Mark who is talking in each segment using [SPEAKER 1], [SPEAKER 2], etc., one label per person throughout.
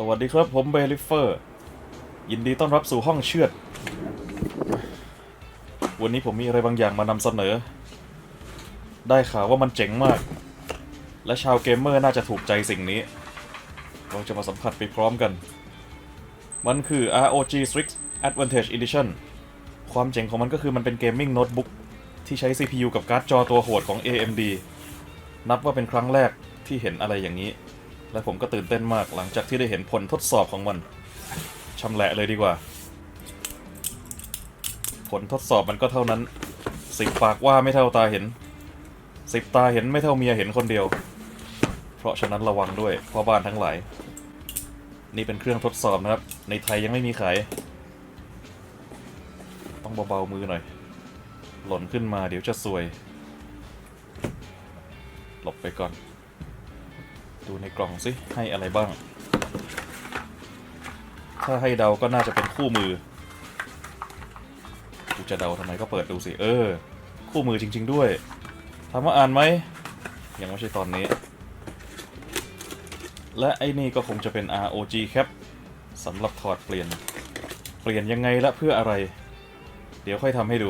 [SPEAKER 1] สวัสดีครับผมเบลิเฟอร์ ยินดีต้อนรับสู่ห้องเชือด วันนี้ผมมีอะไรบางอย่างมานำเสนอ ได้ข่าวว่ามันเจ๋งมาก และชาวเกมเมอร์น่าจะถูกใจสิ่งนี้ เราจะมาสัมผัสไปพร้อมกัน มันคือ ROG Strix Advantage Edition ความเจ๋งของมันก็คือมันเป็นเกมมิ่งโน้ตบุ๊กที่ใช้ CPU กับการ์ดจอตัวโหดของ AMD นับว่าเป็นครั้งแรกที่เห็นอะไรอย่างนี้ และผมก็ตื่นเต้นมากหลังจากที่ได้เห็นผลทดสอบของมันชำแหละเลยดีกว่า ผลทดสอบมันก็เท่านั้นสิบปากว่าไม่เท่าตาเห็นสิบตาเห็นไม่เท่าเมียเห็นคนเดียว เพราะฉะนั้นระวังด้วยพ่อบ้านทั้งหลาย นี่เป็นเครื่องทดสอบนะครับ ในไทยยังไม่มีขาย ต้องเบาๆมือหน่อย หล่นขึ้นมาเดี๋ยวจะซวย หลบไปก่อน ดูในกล่องสิให้อะไรบ้าง ถ้าให้เดาก็น่าจะเป็นคู่มือกูจะเดาทำไมก็เปิดดูสิ เออ คู่มือจริง ๆ ด้วยถามว่าอ่านไหม ยังไม่ใช่ตอนนี้ และไอ้นี่ก็คงจะเป็น ROG Cap สำหรับถอดเปลี่ยน เปลี่ยนยังไงและเพื่ออะไร เดี๋ยวค่อยทำให้ดู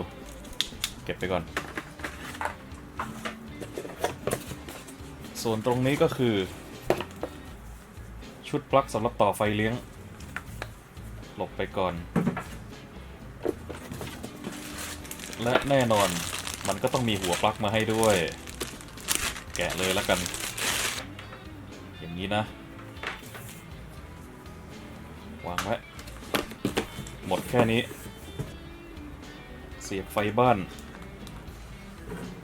[SPEAKER 1] เก็บไปก่อน ส่วนตรงนี้ก็คือ ชุดปลั๊กสำหรับต่อไฟเลี้ยง หลบไปก่อน และแน่นอนมันก็ต้องมีหัวปลั๊กมาให้ด้วย แกะเลยแล้วกัน อย่างนี้นะ วางไว้ หมดแค่นี้ เสียบไฟบ้าน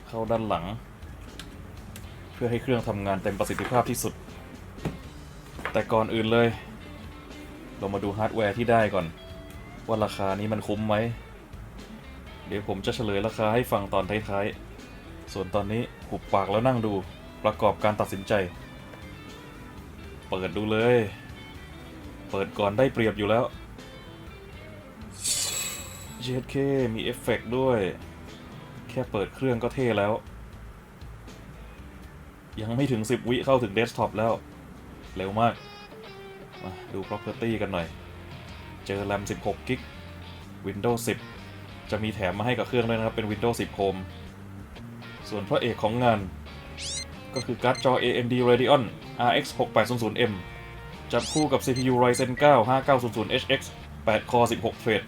[SPEAKER 1] เข้าด้านหลัง เพื่อให้เครื่องทำงานเต็มประสิทธิภาพที่สุด แต่ก่อนอื่นเลย เรามาดูฮาร์ดแวร์ที่ได้ก่อน ว่าราคานี้มันคุ้มไหม เดี๋ยวผมจะเฉลยราคาให้ฟังตอนท้ายๆ ส่วนตอนนี้หุบปากแล้วนั่งดูประกอบการตัดสินใจ เปิดดูเลย เปิดก่อนได้เปรียบอยู่แล้ว JK มีเอฟเฟกต์ด้วย แค่เปิดเครื่องก็เท่แล้ว ยังไม่ถึง 10 วิเข้าถึงเดสก์ท็อปแล้ว เร็วมาก มาดู Property กันหน่อย เจอ RAM 16 g b Windows 10 จะมีแถมมาให้กับเครื่องด้วยนะครับ เป็น Windows 10 Home ส่วนพระเอกของงาน ก็คือการ์ดจอ AMD Radeon RX 6800M จับคู่กับ CPU Ryzen 9 5900HX 8 Core 16 เทรด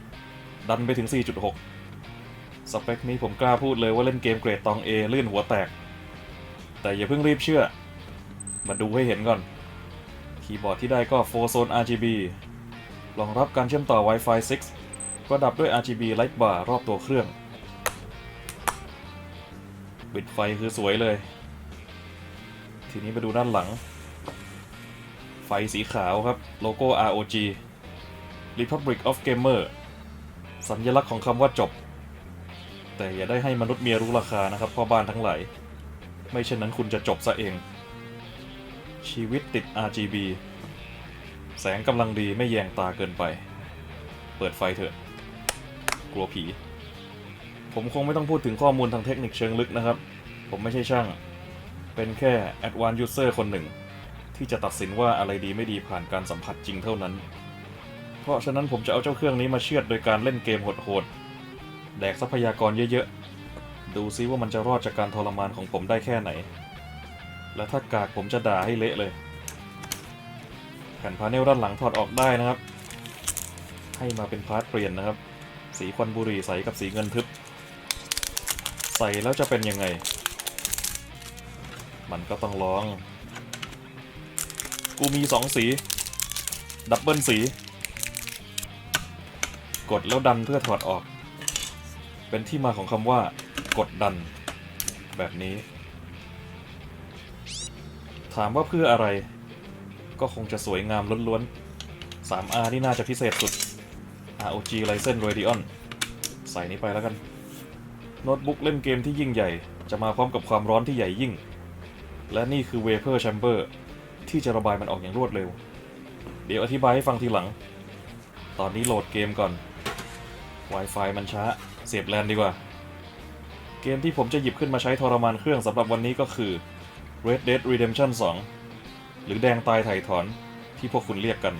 [SPEAKER 1] ดันไปถึง 4.6 สเปคนี้ผมกล้าพูดเลยว่าเล่นเกมเกรดตอง A ลื่นหัวแตก แต่อย่าเพิ่งรีบเชื่อ มาดูให้เห็นก่อน คีย์บอร์ดที่ได้ก็4 Zone RGB รองรับการเชื่อมต่อ Wi-Fi 6 ประดับด้วย RGB Light Bar รอบตัวเครื่อง ปิดไฟคือสวยเลย ทีนี้มาดูด้านหลัง ไฟสีขาวครับ โลโก้ ROG Republic of Gamer สัญลักษณ์ของคำว่าจบ แต่อย่าได้ให้มนุษย์เมียรู้ราคานะครับพ่อบ้านทั้งหลาย ไม่เช่นนั้นคุณจะจบซะเอง ชีวิตติด RGB แสงกำลังดีไม่แยงตาเกินไป เปิดไฟเถอะ กลัวผี ผมคงไม่ต้องพูดถึงข้อมูลทางเทคนิคเชิงลึกนะครับ ผมไม่ใช่ช่าง เป็นแค่ Advanced User คนหนึ่ง ที่จะตัดสินว่าอะไรดีไม่ดีผ่านการสัมผัสจริงเท่านั้น เพราะฉะนั้นผมจะเอาเจ้าเครื่องนี้มาเชือดโดยการเล่นเกมโหดๆ แดกทรัพยากรเยอะๆ ดูซิว่ามันจะรอดจากการทรมานของผมได้แค่ไหน และถ้ากากผมจะด่าให้เละเลย แผ่นพาเนลด้านหลังถอดออกได้นะครับ ให้มาเป็นพาร์ทเปลี่ยนนะครับ สีควันบุหรี่ใสกับสีเงินทึบ ใส่แล้วจะเป็นยังไง มันก็ต้องลอง กูมีสองสี ดับเบิลสี กดแล้วดันเพื่อถอดออก เป็นที่มาของคำว่า กดดัน แบบนี้ ถามว่าเพื่ออะไร ก็คงจะสวยงามล้วนๆ 3R นี่น่าจะพิเศษสุด ROG Ryzen Radeon ใส่นี้ไปแล้วกัน โน้ตบุ๊กเล่นเกมที่ยิ่งใหญ่ จะมาพร้อมกับความร้อนที่ใหญ่ยิ่ง และนี่คือ Vapor Chamber ที่จะระบายมันออกอย่างรวดเร็ว เดี๋ยวอธิบายให้ฟังทีหลัง ตอนนี้โหลดเกมก่อน Wi-Fi มันช้า เสียบแลนดีกว่า เกมที่ผมจะหยิบขึ้นมาใช้ทรมานเครื่องสำหรับวันนี้ก็คือ Red Dead Redemption 2 หรือแดงตายไถ่ถอนที่พวกคุณเรียกกัน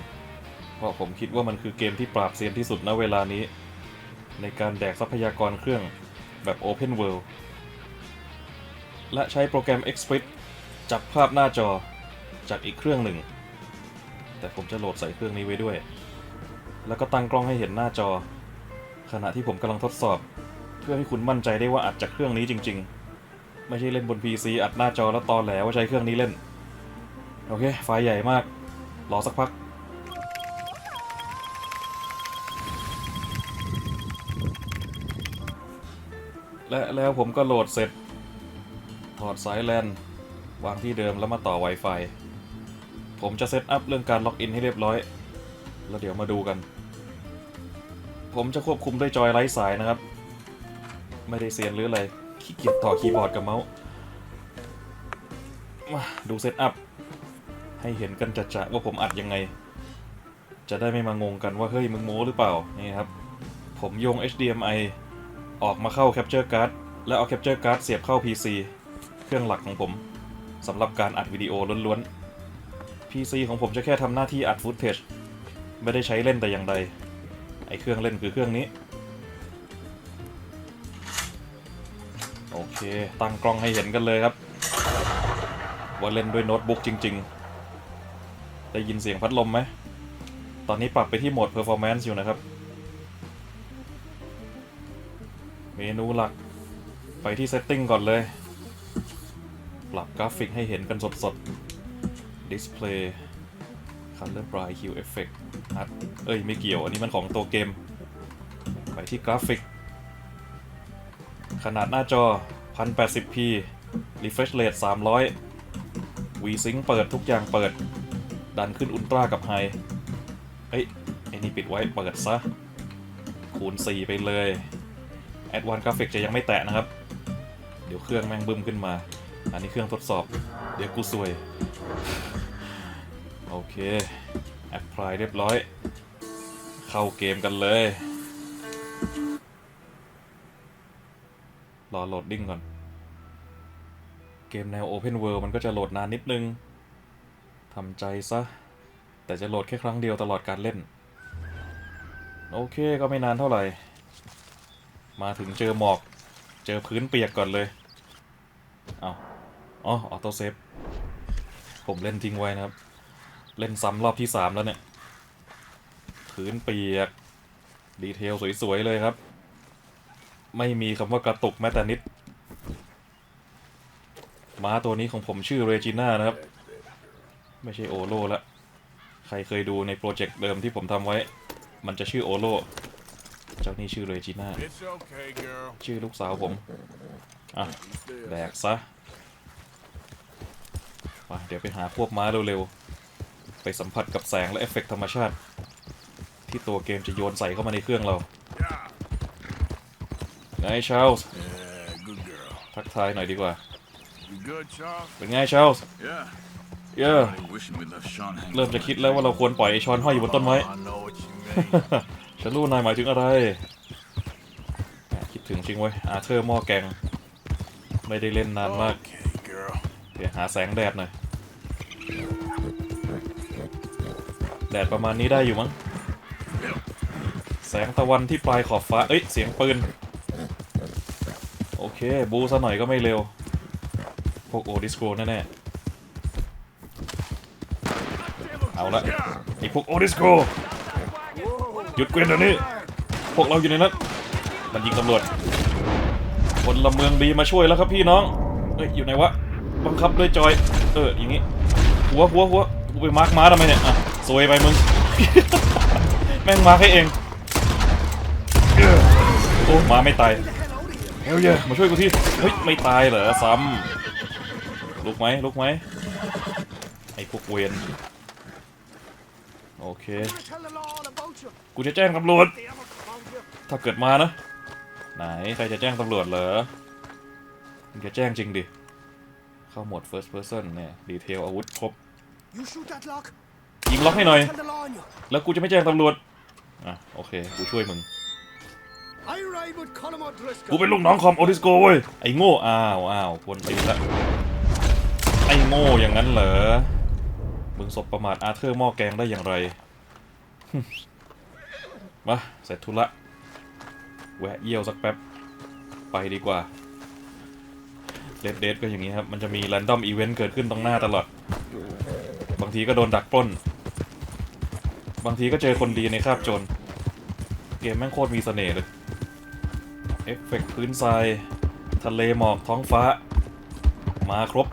[SPEAKER 1] เพราะผมคิดว่ามันคือเกมที่ปราบเซียนที่สุดณเวลานี้ ในการแดกทรัพยากรเครื่องแบบ Open World และใช้โปรแกรม Express จับภาพหน้าจอจากอีกเครื่องหนึ่ง แต่ผมจะโหลดใส่เครื่องนี้ไว้ด้วย แล้วก็ตั้งกล้องให้เห็นหน้าจอ ขณะที่ผมกำลังทดสอบ เพื่อให้คุณมั่นใจได้ว่าอัดจากเครื่องนี้จริง ๆ ไม่ใช่เล่นบน PC อัดหน้าจอแล้วตอนแหลว่าใช้เครื่องนี้เล่น โอเค ไฟใหญ่มาก รอสักพัก และแล้วผมก็โหลดเสร็จ ถอดสายแลนวางที่เดิมแล้วมาต่อ Wi-Fi ผมจะเซตอัพเรื่องการล็อกอินให้เรียบร้อย แล้วเดี๋ยวมาดูกัน ผมจะควบคุมด้วยจอยไร้สายนะครับ ไม่ได้เซียนหรืออะไร ขี้เกียจต่อคีย์บอร์ดกับเมาส์มาดูเซตอัพให้เห็นกันจัดๆว่าผมอัดยังไง จะได้ไม่มางงกันว่า เฮ้ย มึงโม้หรือเปล่า นี่ครับ ผมโยง HDMI ออกมาเข้า Capture Card แล้วเอา Capture Card เสียบเข้า PC เครื่องหลักของผมสำหรับการอัดวิดีโอล้วนๆ PC ของผมจะแค่ทำหน้าที่อัดฟุตเทจไม่ได้ใช้เล่นแต่อย่างใด ไอเครื่องเล่นคือเครื่องนี้ เค ตั้งกล้องให้เห็นกันเลยครับ ว่าเล่นด้วยโน้ตบุ๊กจริง ๆ ได้ยินเสียงพัดลมไหม ตอนนี้ปรับไปที่โหมด performance อยู่นะครับ เมนูหลักไปที่ setting ก่อนเลย ปรับกราฟิกให้เห็นกันสดๆ display color bright hue effect อัดเอ้ย ไม่เกี่ยว อันนี้มันของตัวเกม ไปที่กราฟิกขนาดหน้าจอ 1080p refresh rate 300 VSync เปิดทุกอย่างเปิด ดันขึ้นอุลตร้ากับไฮเอ้ยไอ้นี่ปิดไว้เปิดซะ คูณ 4 ไปเลย Advanced Graphics จะยังไม่แตะนะครับ เดี๋ยวเครื่องแม่งบึ้มขึ้นมา อันนี้เครื่องทดสอบ เดี๋ยวกูซวย โอเคแอปพลายเรียบร้อย เข้าเกมกันเลย รอโหลดดิ้งก่อน เกมแนว Open World มันก็จะโหลดนานนิดนึงทำใจซะ แต่จะโหลดแค่ครั้งเดียวตลอดการเล่น โอเคก็ไม่นานเท่าไหร่ มาถึงเจอหมอก เจอพื้นเปียกก่อนเลย เอาอ๋อออโต้เซฟ ผมเล่นทิ้งไว้นะครับ เล่นซ้ำรอบที่ 3 แล้วเนี่ย พื้นเปียก ดีเทลสวย ๆ เลยครับ ไม่มีคำว่ากระตุกแม้แต่นิด ม้าตัวนี้ของผมชื่อเรจิน่านะครับ ไม่ใช่โอโลละ ใครเคยดูในโปรเจกต์เดิมที่ผมทำไว้ มันจะชื่อโอโล เจ้านี่ชื่อเรจิน่า ชื่อลูกสาวผม อะ แดกซะไปเดี๋ยวไปหาพวกม้าเร็วๆ ไปสัมผัสกับแสงและเอฟเฟกต์ธรรมชาติ ที่ตัวเกมจะโยนใส่เข้ามาในเครื่องเรา
[SPEAKER 2] Yeah.
[SPEAKER 1] ไงชาร์ลส์
[SPEAKER 2] Yeah, good girl.
[SPEAKER 1] ทักทายหน่อยดีกว่า
[SPEAKER 2] You good, Charles?
[SPEAKER 1] เป็นไงชาร์ลส์
[SPEAKER 2] Yeah.
[SPEAKER 1] เยอะ
[SPEAKER 2] Already wishing we left Sean hanging.
[SPEAKER 1] เริ่มจะคิดแล้วว่าเราควรปล่อยไอชอนห้อยอยู่บนต้นไม้
[SPEAKER 2] I know what you mean.
[SPEAKER 1] ฉันรู้นายหมายถึงอะไรแหมคิดถึงจริงเว้ย อาเธอร์หม้อแกง ไม่ได้เล่นนานมาก
[SPEAKER 2] okay, girl.
[SPEAKER 1] เดี๋ยวหาแสงแดดหน่อย แดดประมาณนี้ได้อยู่มั้ง แสงตะวันที่ปลายขอบฟ้า เอ้ย เสียงปืนโอ เค บูซะหน่อยก็ไม่เร็ว พวกโอดิสโกแน่ๆเอาละไอพวกโอดิสโกหยุดเกวียนเดี๋ยวนี้ พวกเราอยู่ในนั้นมันยิงตำรวจคนละเมืองดีมาช่วยแล้วครับพี่น้อง เอ้ยอยู่ไหนวะ บังคับด้วยจอย เอออย่างงี้ หัวหัวหัวกูไปมาร์กม้าทำไมเนี่ย อะซวยไปมึง แม่งมาให้เอง โอ้มาไม่ตาย เฮลเยมาช่วยกูทีเฮ้ยไม่ตายเหรอซ้ำลุกไหมลุกไหมไอ้พวกเวนโอเค
[SPEAKER 3] Tell the law all about you.
[SPEAKER 1] กูจะแจ้งตำรวจ
[SPEAKER 3] They ever found you.
[SPEAKER 1] ถ้าเกิดมานะ ไหนใครจะแจ้งตำรวจเหรอมึงจะแจ้งจริงดิ เข้าโหมด first person เนี่ย ดีเทลอาวุธครบ
[SPEAKER 3] You shoot that lock.
[SPEAKER 1] ยิงล็อกให้หน่อย
[SPEAKER 3] Tell the law on you.
[SPEAKER 1] แล้วกูจะไม่แจ้งตำรวจ อะ โอเค กูช่วยมึง กูเป็นลูกน้องคอมโอทิสโกเว้ย ไอ้โง่อ้าวอ้าวควรตีละไอ้โง่อย่างนั้นเหรอ มึงศพประมาทอาเธอร์หม้อแกงได้อย่างไร มาเสร็จธุระ แวะเยี่ยวสักแป๊บ ไปดีกว่าเดดเดดก็อย่างนี้ครับ มันจะมี r รนดอมอีเวนต์เกิดขึ้นตรงหน้าตลอด บางทีก็โดนดักปล้น บางทีก็เจอคนดีในคาบโจร เกมแม่งโคตรมีเสน่ห์เลย เอฟเฟกต์พื้นทราย ทะเลหมอกท้องฟ้า มาครบ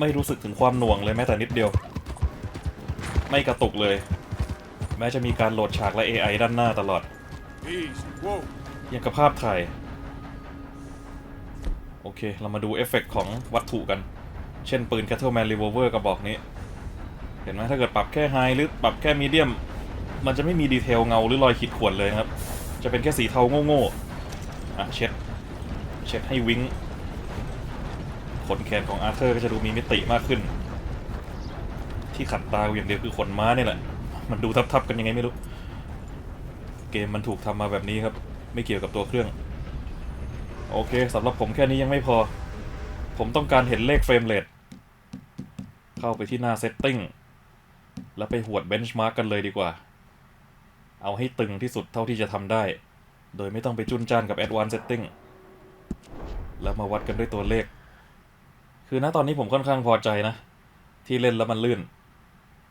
[SPEAKER 1] ไม่รู้สึกถึงความหน่วงเลยแม้แต่นิดเดียว ไม่กระตุกเลย แม้จะมีการโหลดฉากและ AI ด้านหน้าตลอด
[SPEAKER 2] Easy. Whoa.
[SPEAKER 1] ยังกับภาพถ่าย โอเค เรามาดูเอฟเฟกต์ของวัตถุกัน เช่นปืน Cattleman Revolver กระบอกนี้ เห็นไหมถ้าเกิดปรับแค่ไฮหรือปรับแค่มีเดียม มันจะไม่มีดีเทลเงาหรือรอยขีดข่วนเลยครับ จะเป็นแค่สีเทาโง่ๆอะเช็ดเช็ดให้วิงขนแขนของอาร์เธอร์ก็จะดูมีมิติมากขึ้น ที่ขัดตากูอย่างเดียวคือขนม้าเนี่ยแหละ มันดูทับๆกันยังไงไม่รู้ เกมมันถูกทำมาแบบนี้ครับ ไม่เกี่ยวกับตัวเครื่อง โอเคสำหรับผมแค่นี้ยังไม่พอ ผมต้องการเห็นเลขเฟรมเรทเข้าไปที่หน้าเซตติ้งแล้วไปหวดเบนช์มาร์กกันเลยดีกว่า เอาให้ตึงที่สุดเท่าที่จะทำได้ โดยไม่ต้องไปจุนจ้านกับ Advanced Setting แล้วมาวัดกันด้วยตัวเลข คือณตอนนี้ผมค่อนข้างพอใจนะ ที่เล่นแล้วมันลื่น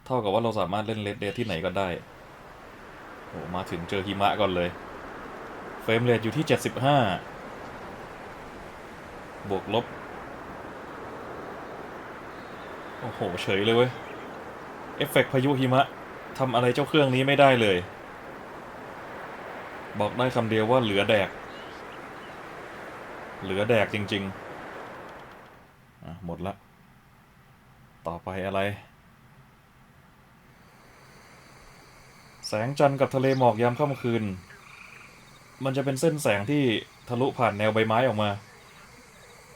[SPEAKER 1] เท่ากับว่าเราสามารถเล่นเลดเดที่ไหนก็ได้โอ้มาถึงเจอหิมะก่อนเลย เฟรมเรทอยู่ที่ 75 บวกลบ โอ้โห เฉยเลยเว้ย เอฟเฟกต์พายุหิมะทำอะไรเจ้าเครื่องนี้ไม่ได้เลย บอกได้คำเดียวว่าเหลือแดก เหลือแดกจริงๆอะหมดละ ต่อไปอะไร แสงจันทร์กับทะเลหมอกยามค่ำคืน มันจะเป็นเส้นแสงที่ทะลุผ่านแนวใบไม้ออกมา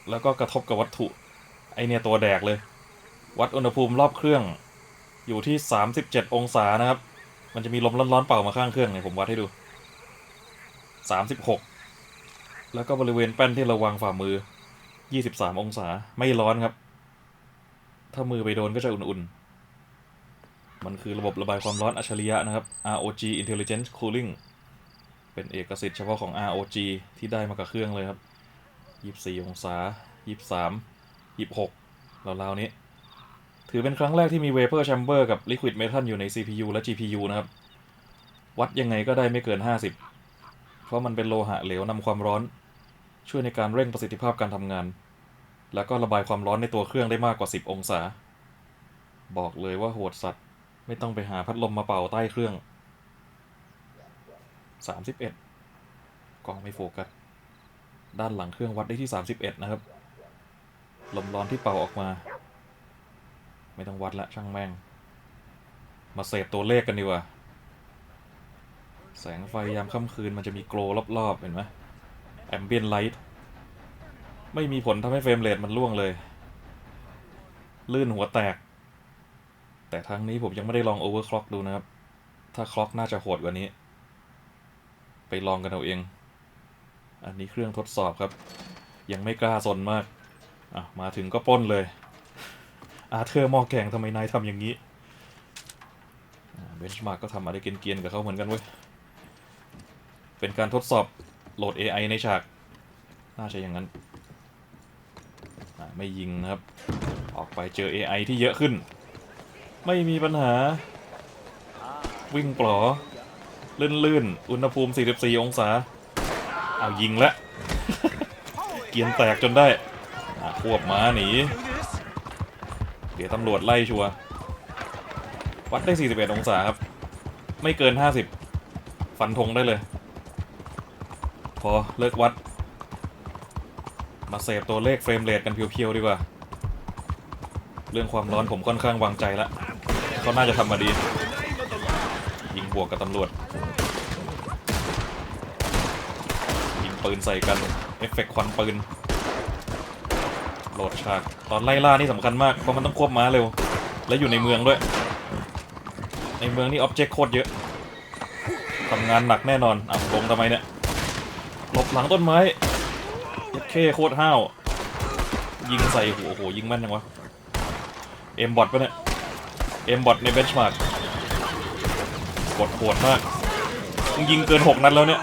[SPEAKER 1] แล้วก็กระทบกับวัตถุ ไอเนี่ยตัวแดกเลย วัดอุณหภูมิรอบเครื่อง อยู่ที่ 37 องศานะครับ มันจะมีลมร้อนๆเป่ามาข้างเครื่องเนี่ยผมวัดให้ดู 36แล้วก็บริเวณแป้นที่เราวางฝ่ามือ23องศาไม่ร้อนครับ ถ้ามือไปโดนก็จะอุ่นๆ มันคือระบบระบายความร้อนอัจฉริยะนะครับ ROG Intelligent Cooling เป็นเอกสิทธิ์เฉพาะของ ROG ที่ได้มากับเครื่องเลยครับ24องศา23 26ราวๆนี้ ถือเป็นครั้งแรกที่มี Vapor Chamber กับ Liquid Metal อยู่ใน CPU และ GPU นะครับ วัดยังไงก็ได้ไม่เกิน 50 ราะมันเป็นโลหะเหลวนำความร้อน ช่วยในการเร่งประสิทธิภาพการทำงาน แล้วก็ระบายความร้อนในตัวเครื่องได้มากกว่า 10 องศา บอกเลยว่าโหดสัตว์ ไม่ต้องไปหาพัดลมมาเป่าใต้เครื่อง 31กล้องไม่โฟกัส ด้านหลังเครื่องวัดได้ที่ 31 นะครับ ลมร้อนที่เป่าออกมา ไม่ต้องวัดละช่างแม่ง มาเสพตัวเลขกันดีกว่า แสงไฟยามค่ำคืนมันจะมีโกลรอบๆ เห็นไหมแอมเบียนไลท์ไม่มีผลทำให้เฟรมเรทมันล่วงเลย ลื่นหัวแตก แต่ทั้งนี้ผมยังไม่ได้ลองโอเวอร์คล็อกดูนะครับ ถ้าคล็อกน่าจะโหดกว่านี้ ไปลองกันเอาเอง อันนี้เครื่องทดสอบครับ ยังไม่กล้าสนมาก อะ มาถึงก็ป้นเลย อาเธอร์หมอแกงทำไมนายทำอย่างนี้เบนช์มาร์กก็ทำอะไรเกียนๆกับเขาเหมือนกันเว้ย เป็นการทดสอบโหลด AI ในฉาก น่าจะอย่างนั้น ไม่ยิงนะครับ ออกไปเจอ AI ที่เยอะขึ้น ไม่มีปัญหา วิ่งปลอลื่นๆ อุณหภูมิ 44 องศา เอายิงแล้วเกียนแตกจนได้ควบม้าหนี เดี๋ยวตำรวจไล่ชัวร์วัดได้ 41 องศาครับ ไม่เกิน 50 ฟันธงได้เลย พอเลิกวัด มาเสพตัวเลขเฟรมเรทกันเพียวๆดีกว่า เรื่องความร้อนผมค่อนข้างวางใจแล้วเขาน่าจะทำมาดี ยิงบวกกับตำรวจ ยิงปืนใส่กัน เอฟเฟกต์ควันปืน โหลดฉาก ตอนไล่ล่านี่สำคัญมาก เพราะมันต้องควบม้าเร็ว และอยู่ในเมืองด้วย ในเมืองนี่อ็อบเจกต์โคตรเยอะทำงานหนักแน่นอนอะลงทำไมเนี่ย หลังต้นไม้เย็ดเคโคตรห้าว ยิงใส่หัวโอ้โหยิงแม่นยังวะ เอ็มบอทปะเนี่ย เอ็มบอทในเบนช์มาร์กกดโหดมาก มึงยิงเกินหกนัดแล้วเนี่ย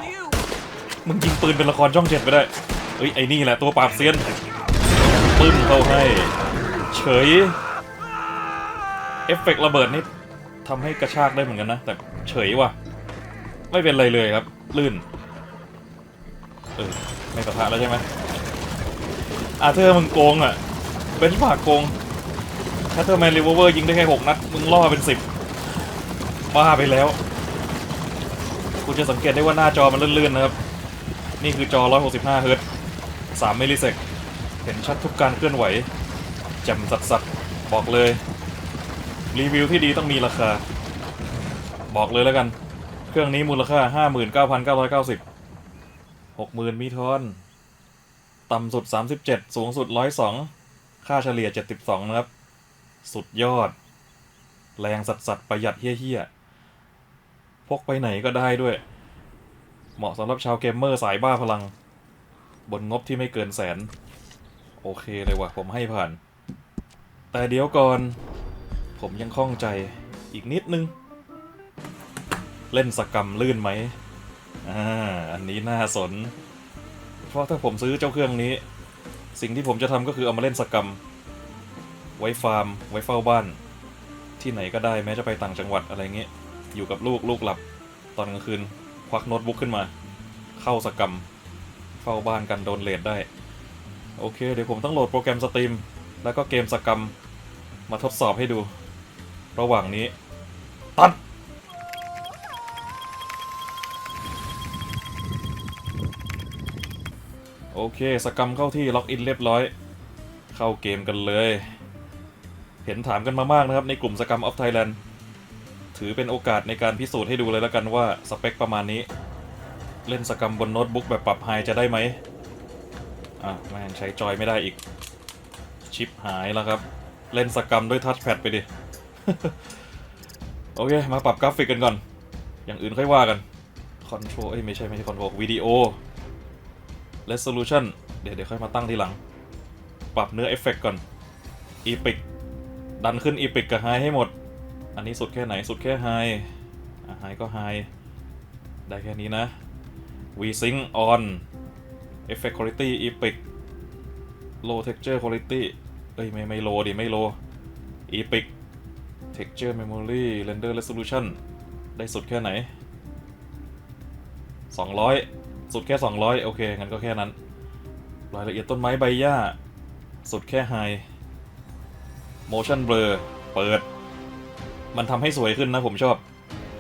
[SPEAKER 1] มึงยิงปืนเป็นละครช่องเจ็ดไปได้ เอ้ยไอ้นี่แหละตัวปราบเซียน ปึ้มเข้าให้ เฉย เอฟเฟกต์ระเบิดนี่ทำให้กระชากได้เหมือนกันนะ แต่เฉยว่ะ ไม่เป็นไรเลยครับ ลื่น เออไม่ปะทะแล้วใช่ไหมอาเธอร์มึงโกงอะเบนช์มากโกงแคทเทอร์แมนรีเวอร์ยิงได้แค่หกนัดมึงล่อเป็นสิบบ้าไปแล้ว คุณจะสังเกตได้ว่าหน้าจอมันเลื่อนๆนะครับ นี่คือจอ 165 เฮิรตซ์3มิลลิเซกเห็นชัดทุกการเคลื่อนไหวแจ่มสัดๆบอกเลย รีวิวที่ดีต้องมีราคา บอกเลยแล้วกัน เครื่องนี้มูลค่า 59,990 60,000มีทอน ต่ำสุด37สูงสุด102ค่าเฉลี่ย72นะครับ สุดยอด แรงสัดสัดประหยัดเฮี้ยๆพกไปไหนก็ได้ด้วย เหมาะสำหรับชาวเกมเมอร์สายบ้าพลัง บนงบที่ไม่เกินแสน โอเคเลยว่ะ ผมให้ผ่าน แต่เดี๋ยวก่อน ผมยังข้องใจอีกนิดนึง เล่นสกรรมลื่นไหม อ่าอันนี้น่าสน เพราะถ้าผมซื้อเจ้าเครื่องนี้ สิ่งที่ผมจะทำก็คือเอามาเล่นสกรรม ไว้ฟาร์ม ไว้เฝ้าบ้าน ที่ไหนก็ได้แม้จะไปต่างจังหวัดอะไรเงี้ย อยู่กับลูกลูกหลับ ตอนกลางคืน ควักโน้ตบุ๊กขึ้นมา เข้าสกรรม เฝ้าบ้านกันโดนเลดได้ โอเค เดี๋ยวผมต้องโหลดโปรแกรมสตรีม แล้วก็เกมสกรรม มาทดสอบให้ดู ระหว่างนี้ ตัด โอเค สกรรมเข้าที่ล็อกอินเรียบร้อย เข้าเกมกันเลย เห็นถามกันมามากนะครับในกลุ่มสกรรมออฟไทยแลนด์ถือเป็นโอกาสในการพิสูจน์ให้ดูเลยแล้วกันว่าสเปคประมาณนี้ เล่นสกรรมบนโน้ตบุ๊กแบบปรับไฮจะได้ไหมอะแม่งใช้จอยไม่ได้อีก ชิปหายแล้วครับ เล่นสกรรมด้วยทัชแพดไปดิ โอเค มาปรับกราฟิกกันก่อน อย่างอื่นค่อยว่ากันคอนโทรลเอ้ยไม่ใช่ ไม่ใช่คอนโทรลวิดีโอ resolution เดี๋ยวเดี๋ยวค่อยมาตั้งทีหลัง ปรับเนื้อเอฟเฟกก่อน epic ดันขึ้น epic กับ high ให้หมด อันนี้สุดแค่ไหนสุดแค่ high อะ high ก็ high ได้แค่นี้นะ v-sync on effect quality epic low texture quality เอ้ยไม่ไม่ low ดิไม่ low epic texture memory render resolution ได้สุดแค่ไหน 200 สุดแค่ 200 โอเค งั้นก็แค่นั้น รายละเอียดต้นไม้ใบหญ้า สุดแค่ high motion blur เปิด มันทำให้สวยขึ้นนะผมชอบ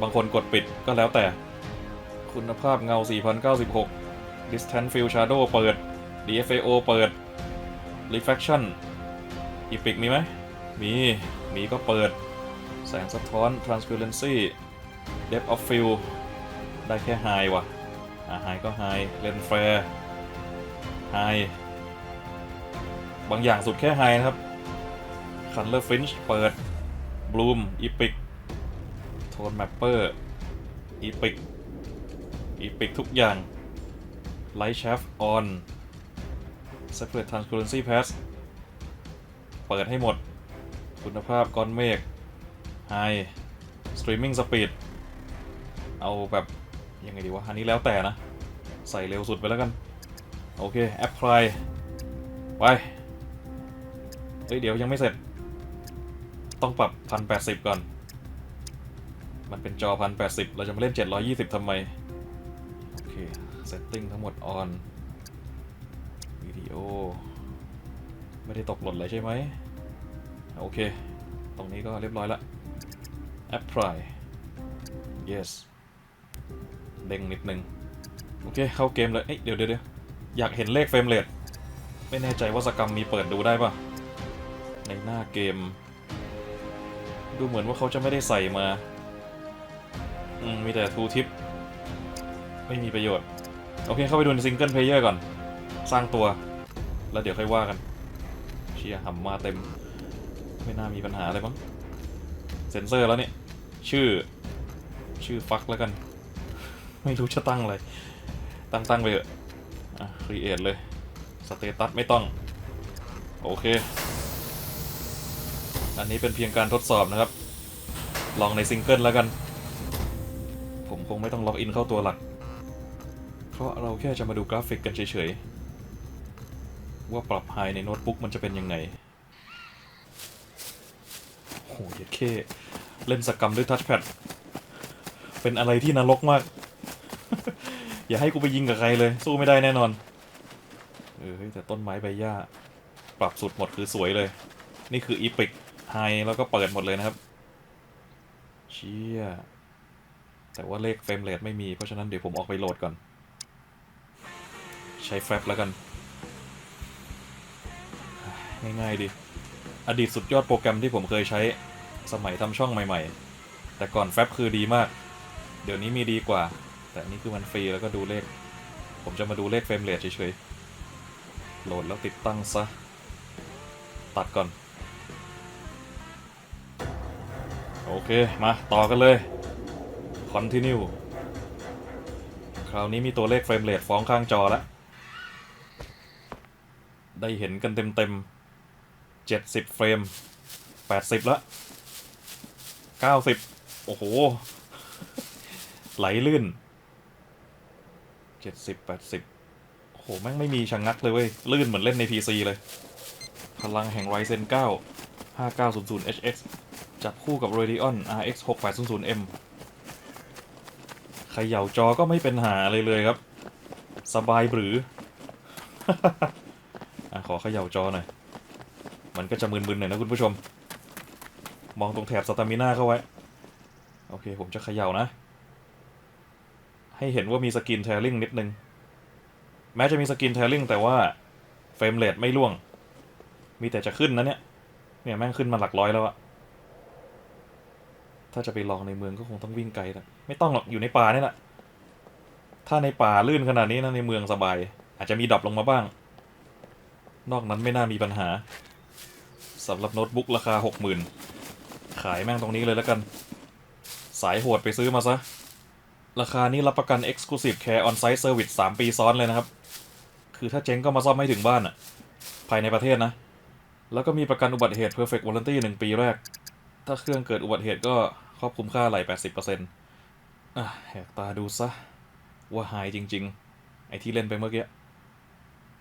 [SPEAKER 1] บางคนกดปิดก็แล้วแต่ คุณภาพเงา 4096 distance field shadow เปิด DFAO เปิด reflection epic มีไหม มี มีก็เปิด แสงสะท้อน transparency depth of field ได้แค่ high ว่ะ อ่าไฮก็ไฮเลนแฟร์ไฮบางอย่างสุดแค่ไฮนะครับคันเลอร์ฟินช์เปิดบลูมอีพิกโทนแมปเปอร์อีพิกอีพิกทุกอย่างไลท์เชฟออน Separate Transparency Pass เปิดให้หมด คุณภาพก้อนเมฆไฮสตรีมมิงสปีดเอาแบบ ยังไงดีวะ อันนี้แล้วแต่นะ ใส่เร็วสุดไปแล้วกัน โอเค apply ไป เฮ้ย เดี๋ยวยังไม่เสร็จ ต้องปรับ 1080 ก่อน มันเป็นจอ 1080 เราจะมาเล่น 720ทำไม โอเค setting ทั้งหมด on วิดีโอ ไม่ได้ตกหล่นเลยใช่ไหม โอเค ตรงนี้ก็เรียบร้อยละ apply yes เด้งนิดนึง โอเค เข้าเกมเลยเอ้ยเดี๋ยวเดี๋ยวอยากเห็นเลขเฟรมเรทไม่แน่ใจว่าสกรรมมีเปิดดูได้ปะในหน้าเกม ดูเหมือนว่าเขาจะไม่ได้ใส่มา อืม มีแต่ทูทิป ไม่มีประโยชน์ โอเคเข้าไปดูในซิงเกิลเพลเยอร์ก่อน สร้างตัว แล้วเดี๋ยวค่อยว่ากัน เชียร์หำมาเต็ม ไม่น่ามีปัญหาอะไรมั้งเซ็นเซอร์แล้วเนี่ย ชื่อ ชื่อฟักแล้วกัน ไม่รู้จะตั้งอะไร ตั้งตั้งไปเถอะอะครีเอทเลย สเตตัสไม่ต้อง โอเค อันนี้เป็นเพียงการทดสอบนะครับ ลองในซิงเกิลแล้วกัน ผมคงไม่ต้องล็อกอินเข้าตัวหลัก เพราะเราแค่จะมาดูกราฟิกกันเฉยๆ ว่าปรับไฮในโน้ตบุ๊กมันจะเป็นยังไงโหเยดเคเล่นสกรรมด้วยทัชแพดเป็นอะไรที่นรกมาก อย่าให้กูไปยิงกับใครเลย สู้ไม่ได้แน่นอน เออแต่ต้นไม้ใบหญ้า ปรับสุดหมดคือสวยเลย นี่คืออีพิกไฮแล้วก็เปิดหมดเลยนะครับ เชี่ย แต่ว่าเลขเฟรมเรทไม่มี เพราะฉะนั้นเดี๋ยวผมออกไปโหลดก่อน ใช้แฟลปแล้วกัน ง่ายๆดิอดีตสุดยอดโปรแกรมที่ผมเคยใช้สมัยทำช่องใหม่ ๆ แต่ก่อนแฟลปคือดีมาก เดี๋ยวนี้มีดีกว่า แต่นนี้คือมันฟรีแล้วก็ดูเลข ผมจะมาดูเลขเฟรมเรทเฉยๆ โหลดแล้วติดตั้งซะ ตัดก่อน โอเค มาต่อกันเลย continue คราวนี้มีตัวเลขเฟรมเรทฟ้องข้างจอแล้ว ได้เห็นกันเต็มๆ 70 เฟรม 80 ละ90 โอ้โห ไหลลื่น 70 80โอ้โห แม่งไม่มีชะงงักเลยเว้ย ลื่นเหมือนเล่นใน PC เลย พลังแห่ง Ryzen 9 5900HX จับคู่กับ Radeon RX 6800M เขย่าจอก็ไม่เป็นหาเลยเลยครับ สบายหรือ อะขอเขย่าจอหน่อย มันก็จะมึนๆหน่อยนะคุณผู้ชม มองตรงแถบสตามิน่าเข้าไว้ โอเค ผมจะเขย่านะ ให้เห็นว่ามีสกินเทลลิงนิดนึง แม้จะมีสกินเทลลิงแต่ว่าเฟรมเรทไม่ร่วง มีแต่จะขึ้นนะเนี่ย เนี่ยแม่งขึ้นมาหลักร้อยแล้วอะถ้าจะไปลองในเมืองก็คงต้องวิ่งไกลแต่ไม่ต้องหรอกอยู่ในป่านี่แหละ ถ้าในป่าลื่นขนาดนี้นะในเมืองสบาย อาจจะมีดรอปลงมาบ้าง นอกนั้นไม่น่ามีปัญหาสำหรับโน้ตบุ๊กราคา60,000ขายแม่งตรงนี้เลยแล้วกัน สายโหดไปซื้อมาซะ ราคานี้รับประกัน Exclusive Care On-Site Service 3 ปีซ้อนเลยนะครับ คือถ้าเจ๊งก็มาซ่อมให้ถึงบ้านอะภายในประเทศนะ แล้วก็มีประกันอุบัติเหตุ Perfect Warranty 1 ปีแรก ถ้าเครื่องเกิดอุบัติเหตุก็ครอบคลุมค่าไหล80%อะแหกตาดูซะ ว่าหายจริง ๆ ไอที่เล่นไปเมื่อกี้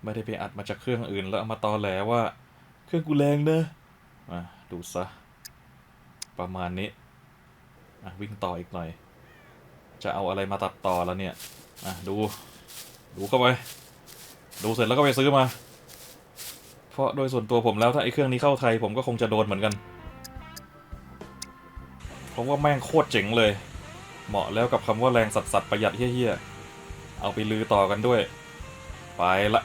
[SPEAKER 1] ไม่ได้ไปอัดมาจากเครื่องอื่นแล้วามาตอแหลว่า เครื่องกูแรงเนอะอะดูซะ ประมาณนี้ อะวิ่งต่ออีกหน่อย จะเอาอะไรมาตัดต่อแล้วเนี่ย อะ ดู ดูเข้าไป ดูเสร็จแล้วก็ไปซื้อมา เพราะโดยส่วนตัวผมแล้วถ้าไอ้เครื่องนี้เข้าไทยผมก็คงจะโดนเหมือนกันเพราะว่าแม่งโคตรเจ๋งเลย เหมาะแล้วกับคำว่าแรงสัตว์ประหยัดเฮี้ยๆ เอาไปลือต่อกันด้วย ไปละ